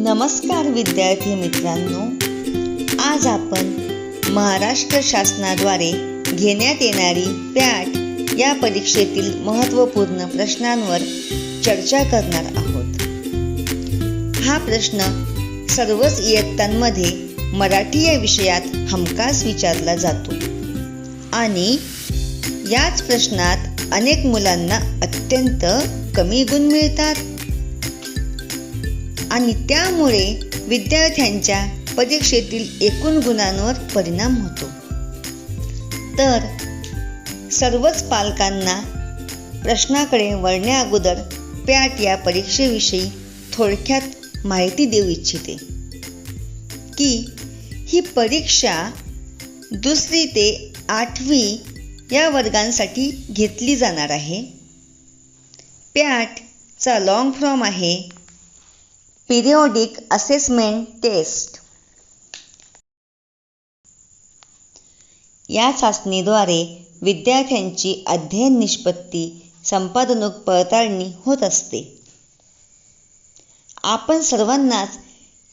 नमस्कार विद्यार्थी मित्रांनो. आज आपण महाराष्ट्र शासनाद्वारे घेण्यात येणारी पॅट या परीक्षेतील महत्त्वपूर्ण प्रश्नांवर चर्चा करणार आहोत. हा प्रश्न सर्वच इयत्तांमध्ये मराठी या विषयात हमखास विचारला जातो. आणि याच प्रश्नात अनेक मुलांना अत्यंत कमी गुण मिळतात. आणि त्यामुळे विद्यार्थ्यांच्या परीक्षेतील एकूण गुणांवर परिणाम होतो. तर सर्वच पालकांना प्रश्नाकडे वळण्या अगोदर पॅट या परीक्षेविषयी थोडक्यात माहिती देऊ इच्छिते. की ही परीक्षा दुसरी ते आठवी या वर्गांसाठी घेतली जाणार आहे. पॅटचा लॉंग फॉर्म आहे. Periodic assessment test. या चाचणीद्वारे विद्यार्थ्यांची अध्ययन निष्पत्ती संपादनूक पडताळणी होत असते. आपण सर्वांनाच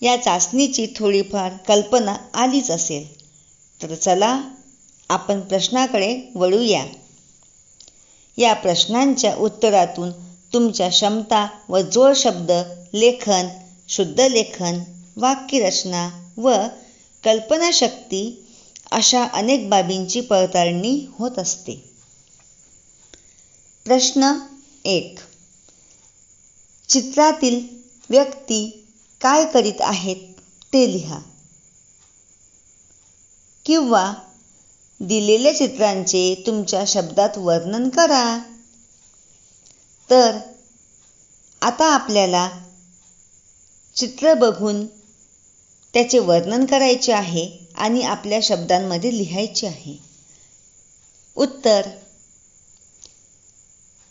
या चाचणीची थोडीफार कल्पना आलीच असेल. तर चला आपण प्रश्नाकडे वळूया. या प्रश्नांच्या उत्तरातून तुमच्या क्षमता व जोड शब्द लेखन शुद्ध लेखन वाक्यरचना व कल्पनाशक्ती अशा अनेक बाबींची पडताळणी होत असते. प्रश्न एक. चित्रातील व्यक्ती काय करीत आहेत ते लिहा. किंवा दिलेल्या चित्रांचे तुमच्या शब्दात वर्णन करा. तर आता आपल्याला चित्र बघून त्याचे वर्णन करायचे आहे आणि आपल्या शब्दांमध्ये लिहायचे आहे. उत्तर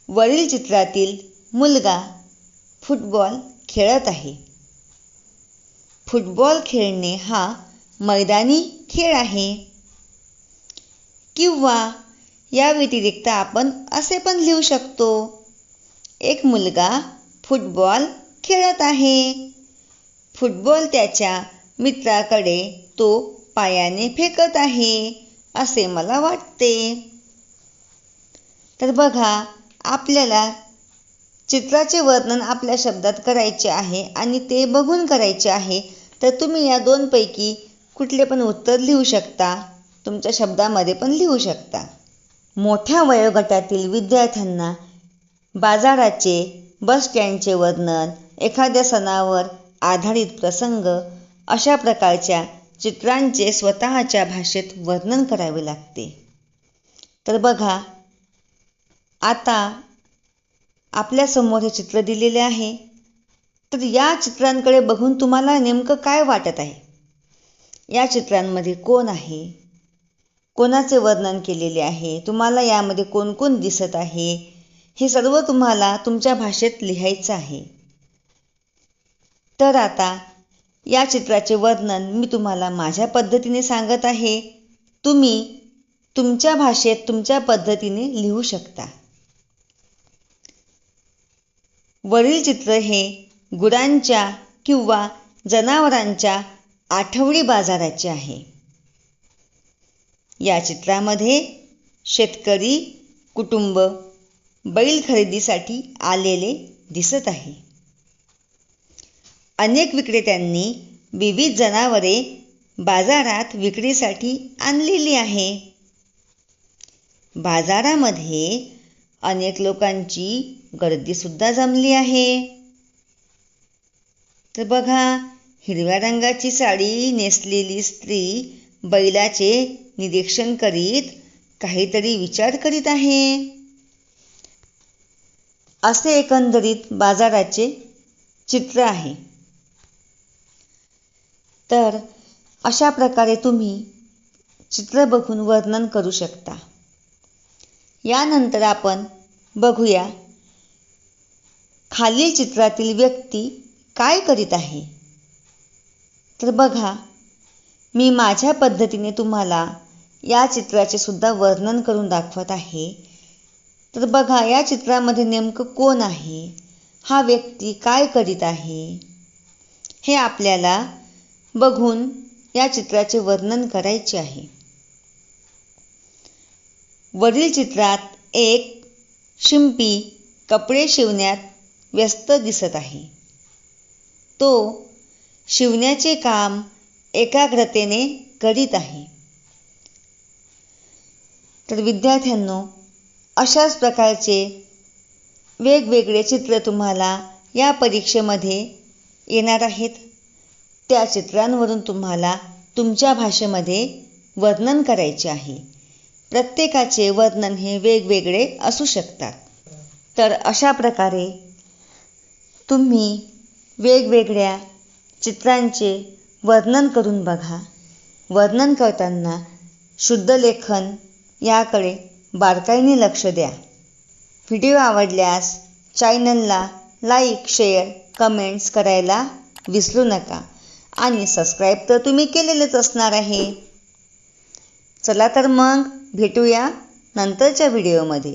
वरील चित्रातील मुलगा फुटबॉल खेळत आहे. फुटबॉल खेळणे हा मैदानी खेळ आहे. किंवा या व्यतिरिक्त आपण असे पण लिहू शकतो एक मुलगा फुटबॉल खेळत आहे. फुटबॉल त्याच्या मित्राकडे तो पायाने फेकत आहे असे मला वाटते. तर बघा आपल्याला चित्राचे वर्णन आपल्या शब्दात करायचे आहे आणि ते बघून करायचे आहे तर तुम्ही या दोनपैकी कुठले पण उत्तर लिहू शकता. तुमच्या शब्दामध्ये पण लिहू शकता. मोठ्या वयोगटातील विद्यार्थ्यांना बाजाराचे बस स्टँडचे वर्णन एखाद्या सणावर आधारित प्रसंग अशा प्रकारच्या चित्रांचे स्वतःच्या भाषेत वर्णन करावे लागते. तर बघा आता आपल्यासमोर हे चित्र दिलेले आहे. तर या चित्रांकडे बघून तुम्हाला नेमकं काय वाटत आहे? या चित्रांमध्ये कोण आहे? कोणाचे वर्णन केलेले आहे? तुम्हाला यामध्ये कोण कोण दिसत आहे? हे सर्व तुम्हाला तुमच्या भाषेत लिहायचं आहे. तर आता या चित्राचे वर्णन मी तुम्हाला माझ्या पद्धतीने सांगत आहे. तुम्ही तुमच्या भाषेत तुमच्या पद्धतीने लिहू शकता. वरील चित्र हे गुरांच्या किंवा जनावरांच्या आठवडी बाजाराचे आहे. या चित्रामध्ये शेतकरी कुटुंब बैल खरेदीसाठी आलेले दिसत आहे. अनेक विक्रेत्यांनी विविध जनावरे बाजारात विक्रीसाठी आणलेली आहे. बाजारामध्ये अनेक लोकांची गर्दीसुद्धा जमली आहे. तर बघा हिरव्या रंगाची साडी नेसलेली स्त्री बैलाचे निरीक्षण करीत काहीतरी विचार करीत आहे. असे एकंदरीत बाजाराचे चित्र आहे. तर अशा प्रकारे तुम्ही चित्र बघून वर्णन करू शकता. यानंतर आपण बघूया खालील चित्रातील व्यक्ती काय करीत आहे. तर बघा मी माझ्या पद्धतीने तुम्हाला या चित्राचे सुद्धा वर्णन करून दाखवत आहे. तर बघा या चित्रामध्ये नेमकं कोण आहे? हा व्यक्ती काय करीत आहे? हे आपल्याला बघून या चित्राचे वर्णन करायचे आहे. वरील चित्रात एक शिंपी कपडे शिवण्यात व्यस्त दिसत आहे. तो शिवण्याचे काम एकाग्रतेने करीत आहे. तर विद्यार्थ्यांनो अशाच प्रकारचे वेगवेगळे चित्र तुम्हाला या परीक्षेमध्ये येणार आहेत. त्या चित्रांवरून तुम्हाला तुमच्या भाषेमध्ये वर्णन करायचे आहे. प्रत्येकाचे वर्णन हे वेगवेगळे असू शकतात. तर अशा प्रकारे तुम्ही वेगवेगळ्या चित्रांचे वर्णन करून बघा. वर्णन करताना शुद्ध लेखन याकडे बारकाईने लक्ष द्या. व्हिडिओ आवडल्यास चॅनलला लाईक शेअर कमेंट्स करायला विसरू नका. आणि सबस्क्राईब तर तुम्ही केलेलेच असणार आहे. चला तर मग भेटूया नंतरच्या व्हिडिओमध्ये